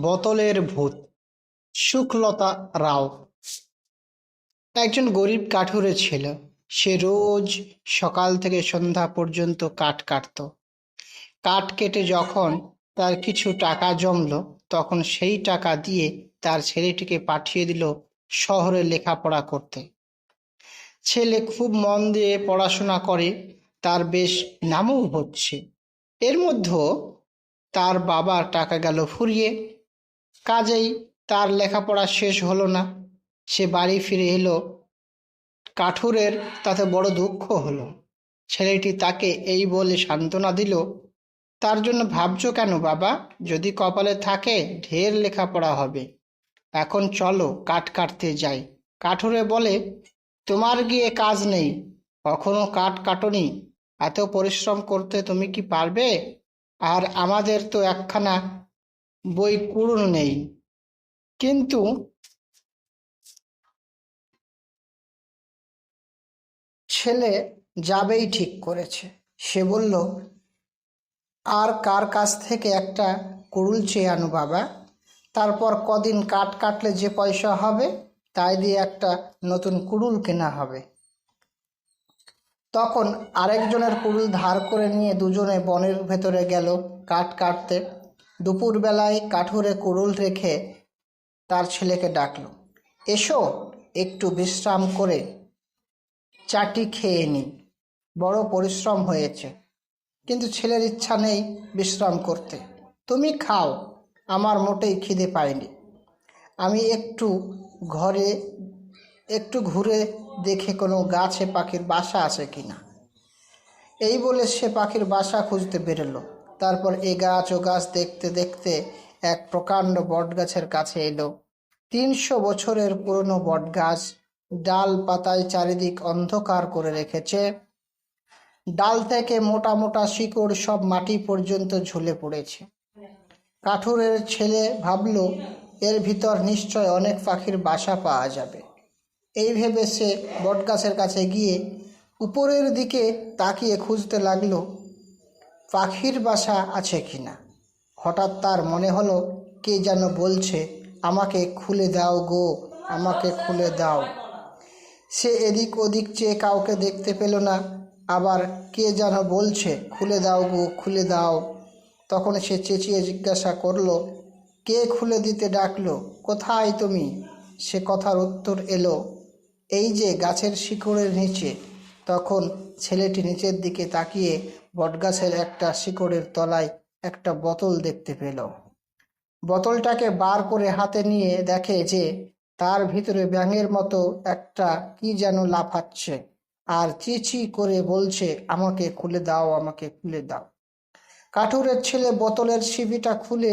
বোতলের ভূত সুখলতা রাও। একজন গরিব কাঠুরে ছিল, সে রোজ সকাল থেকে সন্ধ্যা পর্যন্ত কাঠ কাটত। কাঠ কেটে যখন তার কিছু টাকা জমলো, তখন সেই টাকা দিয়ে তার ছেলেটিকে পাঠিয়ে দিল শহরে লেখাপড়া করতে। ছেলে খুব মন দিয়ে পড়াশোনা করে, তার বেশ নামও হচ্ছে। এর মধ্যে তার বাবার টাকা গেল ফুরিয়ে। কাজেই তার লেখাপড়া শেষ হলো না। সে বাড়ি ফিরে এলো। কাঠুরের তাতে বড় দুঃখ হলো। ছেলেটি তাকে এই বলে সান্ত্বনা দিল, তার জন্য ভাবছ কেন বাবা? যদি কপালে থাকে, ঢের লেখাপড়া হবে। এখন চলো কাঠ কাটতে যাই। কাঠুরে বলে, তোমার গিয়ে কাজ নেই। কখনো কাঠ কাটনি। এত পরিশ্রম করতে তুমি কি পারবে? আর আমাদের তো একখানা বই কুড়ুল নেই। কিন্তু ছেলে যাবেই ঠিক করেছে। সে বলল, আর কার কাছ থেকে একটা কুড়ুল চেয়ে আনো বাবা? তারপর কদিন কাঠ কাটলে যে পয়সা হবে, তাই দিয়ে একটা নতুন কুড়ুল কেনা হবে। তখন আরেকজনের কুড়ুল ধার করে নিয়ে দুজনে বনের ভেতরে গেল কাঠ কাটতে। দুপুরবেলায় কাঠুরে কুড়ুল রেখে তার ছেলেকে ডাকলো, এসো, একটু বিশ্রাম করে চাটি খেয়ে নি বড় পরিশ্রম হয়েছে, কিন্তু ছেলের ইচ্ছা নেই বিশ্রাম করতে। তুমি খাও, আমার মোটেই খিদে পায়নি। আমি একটু ঘরে একটু ঘুরে দেখে কোনো গাছে পাখির বাসা আছে কি না? এই বলে সে পাখির বাসা খুঁজতে বেরোলো। তারপর এ গাছ ও গাছ দেখতে দেখতে এক প্রকাণ্ড বটগাছের কাছে এলো। তিনশো বছরের পুরনো বটগাছ ডাল পাতায় চারিদিক অন্ধকার করে রেখেছে। ডাল থেকে মোটা মোটা শিকড় সব মাটি পর্যন্ত ঝুলে পড়েছে। কাঠুরের ছেলে ভাবল, এর ভিতর নিশ্চয় অনেক পাখির বাসা পাওয়া যাবে। এই ভেবে সে বটগাছের কাছে গিয়ে উপরের দিকে তাকিয়ে খুঁজতে লাগল, পাখির বাসা আছে কিনা। হঠাৎ তার মনে হলো, কে যেন বলছে, আমাকে খুলে দাও গো, আমাকে খুলে দাও। সে এদিক ওদিক চেয়ে কাউকে দেখতে পেল না, আবার কে যেন বলছে, খুলে দাও গো, খুলে দাও। তখন সে চেঁচিয়ে জিজ্ঞাসা করল, কে খুলে দিতে ডাকলো? কোথায় তুমি? সে কথার উত্তর এলো এই যে গাছের শিকড়ের নিচে, তখন ছেলেটি নিচের দিকে তাকিয়ে বটগাছের একটা শিকড়ের তলায় একটা বোতল দেখতে পেল। বোতলটাকে বার করে হাতে নিয়ে দেখে যে তার ভিতরে ব্যাঙের মতো একটা কি যেন লাফাচ্ছে আর চিচি করে বলছে, আমাকে খুলে দাও, আমাকে খুলে দাও। কাঠুরের ছেলে বোতলের শিবিটা খুলে